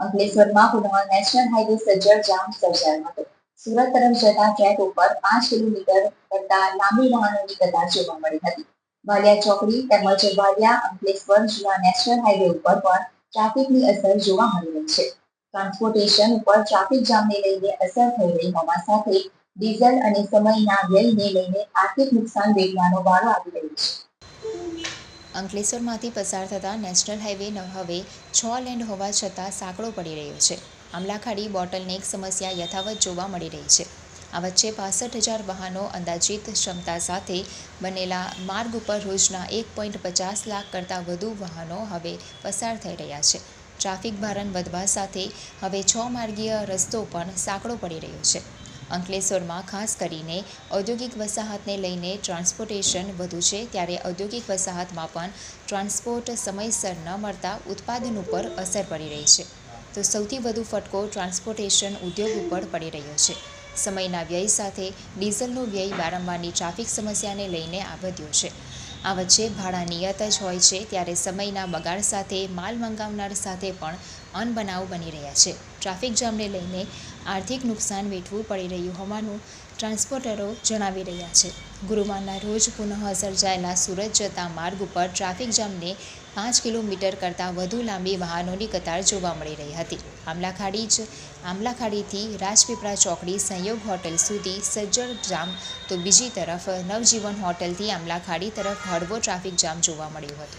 અંકલેશ્વરમાં પુનઃ national highway સજ્જડ જામ સર્જાયો હતો. સુરત તરફ જતા ટ્રેક ઉપર પાંચ કિલોમીટર કરતા લાંબી વાહનોની કતાર જોવા મળી હતી. વાલિયા ચોકડી તેમજ વાલિયા અંકલેશ્વર જુના નેશનલ હાઈવે ઉપર પણ ટ્રાફિકની અસર જોવા મળી રહી છે. ટ્રાન્સપોર્ટેશન ઉપર ટ્રાફિક જામને લઈને અસર થઈ રહી હોવા સાથે ડીઝલ અને સમયના વ્યયને લઈને આર્થિક નુકસાન વેઠવાનો વારો આવી રહ્યો છે. અંકલેશ્વરમાંથી પસાર થતા નેશનલ હાઈવે હવે છ લેન્ડ હોવા છતાં સાંકડો પડી રહ્યો છે. આમલાખાડી બોટલનેક સમસ્યા યથાવત જોવા મળી રહી છે. આ વચ્ચે પાસઠ હજાર વાહનો અંદાજિત ક્ષમતા સાથે બનેલા માર્ગ ઉપર રોજના એક પોઈન્ટ પચાસ લાખ કરતાં વધુ વાહનો હવે પસાર થઈ રહ્યા છે. ટ્રાફિક ભારણ વધવા સાથે હવે છ માર્ગીય રસ્તો પણ સાંકડો પડી રહ્યો છે. અંકલેશ્વરમાં ખાસ કરીને ઔદ્યોગિક વસાહતને લઈને ટ્રાન્સપોર્ટેશન વધુ છે, ત્યારે ઔદ્યોગિક વસાહતમાં પણ ટ્રાન્સપોર્ટ સમયસર ન મળતા ઉત્પાદન ઉપર અસર પડી રહી છે. તો સૌથી વધુ ફટકો ટ્રાન્સપોર્ટેશન ઉદ્યોગ ઉપર પડી રહ્યો છે. સમયના વ્યય સાથે ડીઝલનો વ્યય વારંવારની ટ્રાફિક સમસ્યાને લઈને આ વધ્યો છે. આ વચ્ચે ભાડા નિયત જ હોય છે, ત્યારે સમયના બગાડ સાથે માલ મંગાવનાર સાથે પણ અનબનાવ બની રહ્યા છે. ટ્રાફિક જામને લઈને આર્થિક નુકસાન વેઠવું પડી રહ્યું હોવાનું ટ્રાન્સપોર્ટરો જણાવી રહ્યા છે. ગુરુવારના રોજ પુનઃ સર્જાયેલા સુરત જતા માર્ગ ઉપર ટ્રાફિક જામને પાંચ કિલોમીટર કરતાં વધુ લાંબી વાહનોની કતાર જોવા મળી રહી હતી. આમલાખાડી જ આમલાખાડીથી રાજપીપળા ચોકડી સંયોગ હોટલ સુધી સજ્જડ જામ, તો બીજી તરફ નવજીવન હોટલથી આમલાખાડી તરફ હળવો ટ્રાફિક જામ જોવા મળ્યો હતો.